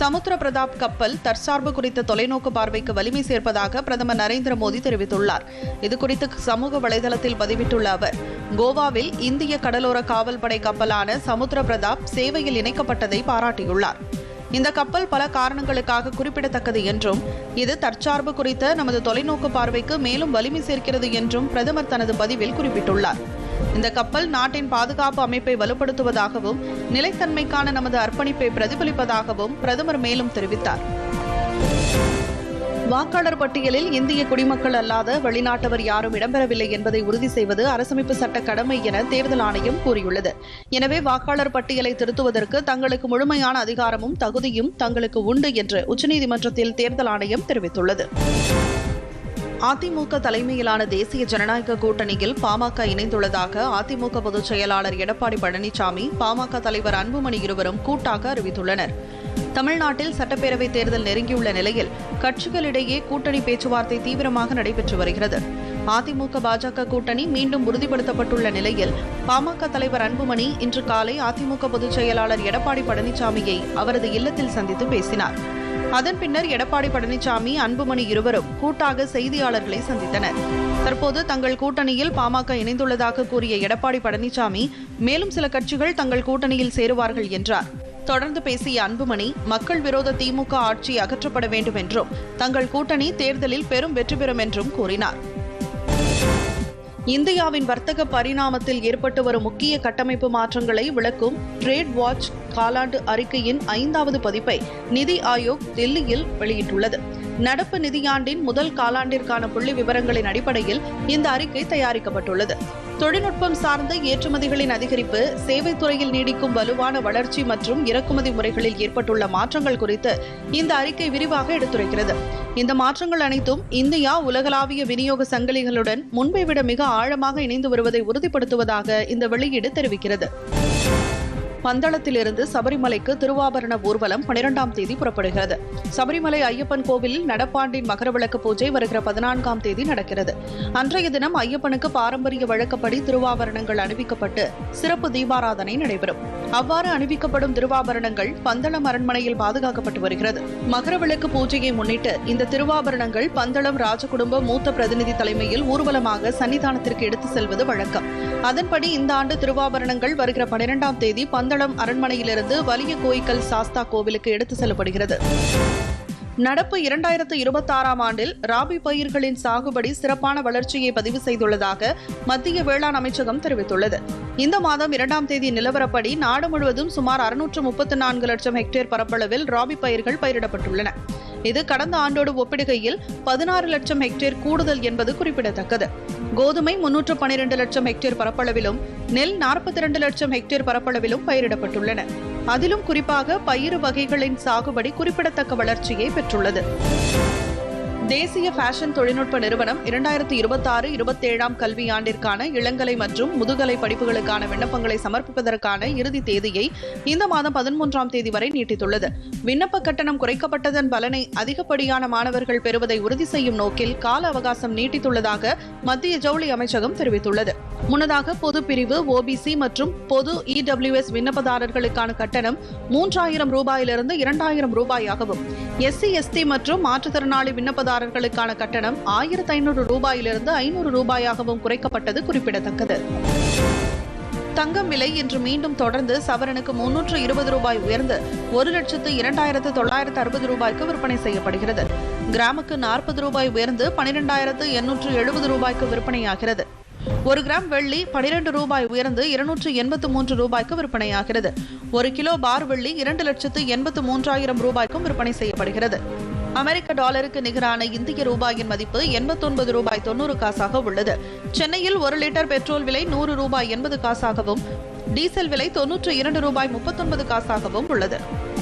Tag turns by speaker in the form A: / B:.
A: சமுத்திர பிரதாப் கப்பல் தற்சார்பு குறித்த தொலைநோக்கு பார்வைக்கு வலிமை சேர்ப்பதாக பிரதமர் நரேந்திர மோடி தெரிவித்துள்ளார் இதுகுறித்து சமூக வலைதளத்தில் பதிவிட்டுள்ள அவர் கோவாவில் இந்திய கடலோர காவல்படை கப்பலான சமுத்திர பிரதாப் சேவையில் இணைக்கப்பட்டதை பாராட்டியுள்ளார் இந்த கப்பல் பல காரணங்களுக்காக குறிப்பிடத்தக்கது என்றும் இது தற்சார்பு குறித்த நமது தொலைநோக்கு பார்வைக்கு மேலும் வலிமை சேர்க்கிறது என்றும் பிரதமர் தனது பதிவில் குறிப்பிட்டுள்ளார் இந்த கப்பல் நாட்டின் பாதுகாப்பு அமைப்பை வலுப்படுத்துவதாகவும் நிலைத்தன்மைக்கான நமது அர்ப்பணிப்பை பிரதிபலிப்பதாகவும் பிரதமர் மேலும் தெரிவித்தார் வாக்காளர் பட்டியலில் இந்திய குடிமக்கள் அல்லாத வெளிநாட்டவர் யாரும் இடம்பெறவில்லை என்பதை உறுதி செய்வது அரசமைப்பு சட்ட கடமை என தேர்தல் ஆணையம் கூறியுள்ளது எனவே வாக்காளர் பட்டியலை திருத்துவதற்கு தங்களுக்கு முழுமையான அதிகாரமும் தகுதியும் தங்களுக்கு உண்டு என்று உச்சநீதிமன்றத்தில் தேர்தல் ஆணையம் தெரிவித்துள்ளது அதிமுக தலைமையிலான தேசிய ஜனநாயக கூட்டணியில் பாமக இணைந்துள்ளதாக அதிமுக பொதுச் செயலாளர் எடப்பாடி பழனிசாமி பாமக தலைவர் அன்புமணி இருவரும் கூட்டாக அறிவித்துள்ளனர் தமிழ்நாட்டில் சட்டப்பேரவைத் தேர்தல் நெருங்கியுள்ள நிலையில் கட்சிகளிடையே கூட்டணி பேச்சுவார்த்தை தீவிரமாக நடைபெற்று வருகிறது அதிமுக பாஜக கூட்டணி மீண்டும் உறுதிப்படுத்தப்பட்டுள்ள நிலையில் பாமக தலைவர் அன்புமணி இன்று காலை அதிமுக பொதுச் செயலாளர் எடப்பாடி பழனிசாமியை அவரது இல்லத்தில் சந்தித்து பேசினார் அதன் பின்னர் எடப்பாடி பழனிசாமி அன்புமணி இருவரும் கூட்டாக செய்தியாளர்களை சந்தித்தனர் தற்போது தங்கள் கூட்டணியில் பாமக இணைந்துள்ளதாக கூறிய எடப்பாடி பழனிசாமி மேலும் சில கட்சிகள் தங்கள் கூட்டணியில் சேருவார்கள் என்றார் தொடர்ந்து பேசிய அன்புமணி மக்கள் விரோத திமுக ஆட்சி அகற்றப்பட வேண்டும் என்றும் தங்கள் கூட்டணி தேர்தலில் பெரும் வெற்றி பெறும் என்றும் கூறினார் இந்தியாவின் வர்த்தக பரிணாமத்தில் ஏற்பட்டு வரும் முக்கிய கட்டமைப்பு மாற்றங்களை விளக்கும் ட்ரேட் வாட்ச் காலாண்டு அறிக்கையின் ஐந்தாவது பதிப்பை நிதி ஆயோக் டெல்லியில் வெளியிட்டுள்ளது நடப்பு நிதியாண்டின் முதல் காலாண்டிற்கான புள்ளி விவரங்களின் அடிப்படையில் இந்த அறிக்கை தயாரிக்கப்பட்டுள்ளது தொழில்நுட்பம் சார்ந்த ஏற்றுமதிகளின் அதிகரிப்பு சேவைத்துறையில் நீடிக்கும் வலுவான வளர்ச்சி மற்றும் இறக்குமதி முறைகளில் ஏற்பட்டுள்ள மாற்றங்கள் குறித்து இந்த அறிக்கை விரிவாக எடுத்துரைக்கிறது இந்த மாற்றங்கள் அனைத்தும் இந்தியா உலகளாவிய விநியோக சங்கிலிகளுடன் முன்பை விட மிக ஆழமாக இணைந்து வருவதை உறுதிப்படுத்துவதாக இந்த வெளியீடு தெரிவிக்கிறது பந்தளத்திலிருந்து சபரிமலைக்கு திருவாபரண ஊர்வலம் பனிரெண்டாம் தேதி புறப்படுகிறது சபரிமலை ஐயப்பன் கோவிலில் நடப்பாண்டின் மகரவிளக்கு பூஜை வருகிற பதினான்காம் தேதி நடக்கிறது அன்றைய தினம் ஐயப்பனுக்கு பாரம்பரிய வழக்கப்படி திருவாபரணங்கள் அணிவிக்கப்பட்டு சிறப்பு தீபாராதனை நடைபெறும் அவ்வாறு அணிவிக்கப்படும் திருவாபரணங்கள் பந்தளம் அரண்மனையில் பாதுகாக்கப்பட்டு வருகிறது மகரவிளக்கு பூஜையை முன்னிட்டு இந்த திருவாபரணங்கள் பந்தளம் ராஜகுடும்ப மூத்த பிரதிநிதி தலைமையில் ஊர்வலமாக சன்னிதானத்திற்கு எடுத்து செல்வது வழக்கம் அதன்படி இந்த ஆண்டு திருவாபரணங்கள் வருகிற பனிரெண்டாம் தேதி பந்தளம் மங்களம் அரண்மனையிலிருந்து வலிய கோய்க்கல் சாஸ்தா கோவிலுக்கு எடுத்து செல்லப்படுகிறது நடப்பு இரண்டாயிரத்து இருபத்தாறாம் ஆண்டில் ராபி பயிர்களின் சாகுபடி சிறப்பான வளர்ச்சியை பதிவு செய்துள்ளதாக மத்திய வேளாண் அமைச்சகம் தெரிவித்துள்ளது இந்த மாதம் இரண்டாம் தேதி நிலவரப்படி நாடு முழுவதும் சுமார் அறுநூற்று முப்பத்து நான்கு லட்சம் ஹெக்டேர் பரப்பளவில் ராபி பயிர்கள் பயிரிடப்பட்டுள்ளன இது கடந்த ஆண்டோடு ஒப்பிடுகையில் பதினாறு லட்சம் ஹெக்டேர் கூடுதல் என்பது குறிப்பிடத்தக்கது கோதுமை முன்னூற்று பனிரெண்டு லட்சம் ஹெக்டேர் பரப்பளவிலும் நெல் நாற்பத்தி இரண்டு லட்சம் ஹெக்டேர் பரப்பளவிலும் பயிரிடப்பட்டுள்ளன அதிலும் குறிப்பாக பயிறு வகைகளின் சாகுபடி குறிப்பிடத்தக்க வளர்ச்சியை பெற்றுள்ளது தேசிய ஃபேஷன் தொழில்நுட்ப நிறுவனம் இரண்டாயிரத்தி இருபத்தாறு இருபத்தேழாம் கல்வியாண்டிற்கான இளங்கலை மற்றும் முதுகலை படிப்புகளுக்கான விண்ணப்பங்களை சமர்ப்பிப்பதற்கான இறுதி தேதியை இந்த மாதம் பதிமூன்றாம் தேதி வரை நீட்டித்துள்ளது விண்ணப்ப கட்டணம் குறைக்கப்பட்டதன் பலனை அதிகப்படியான மாணவர்கள் பெறுவதை உறுதி செய்யும் நோக்கில் கால அவகாசம் நீட்டித்துள்ளதாக மத்திய ஜவுளி அமைச்சகம் தெரிவித்துள்ளது முன்னதாக பொது பிரிவு ஓபிசி மற்றும் பொது இடபிள்யூஎஸ் விண்ணப்பதாரர்களுக்கான கட்டணம் மூன்றாயிரம் ரூபாயிலிருந்து இரண்டாயிரம் ரூபாயாகவும் எஸ்சி எஸ்டி மற்றும் மாற்றுத்திறனாளி விண்ணப்பதாரர்களுக்கான கட்டணம் ஆயிரத்து ஐநூறு ரூபாயிலிருந்து ஐநூறு ரூபாயாகவும் குறைக்கப்பட்டது குறிப்பிடத்தக்கது தங்கம் விலை இன்று மீண்டும் தொடர்ந்து சவரனுக்கு முன்னூற்று இருபது ரூபாய் உயர்ந்து ஒரு லட்சத்து இரண்டாயிரத்து தொள்ளாயிரத்து அறுபது ரூபாய்க்கு விற்பனை செய்யப்படுகிறது கிராமுக்கு நாற்பது ரூபாய் உயர்ந்து பனிரெண்டாயிரத்து எண்ணூற்று எழுபது ரூபாய்க்கு விற்பனையாகிறது ஒரு கிராம் வெள்ளி பனிரெண்டு ரூபாய் உயர்ந்து இருநூற்று எண்பத்து மூன்று ரூபாய்க்கு விற்பனையாகிறது ஒரு கிலோ பார் வெள்ளி இரண்டு லட்சத்து எண்பத்து மூன்றாயிரம் ரூபாய்க்கும் விற்பனை செய்யப்படுகிறது அமெரிக்க டாலருக்கு நிகரான இந்திய ரூபாயின் மதிப்பு எண்பத்தொன்பது ரூபாய் தொன்னூறு காசாக உள்ளது சென்னையில் ஒரு லிட்டர் பெட்ரோல் விலை நூறு ரூபாய் எண்பது காசாகவும் டீசல் விலை தொன்னூற்று இரண்டு ரூபாய் முப்பத்தொன்பது காசாகவும் உள்ளது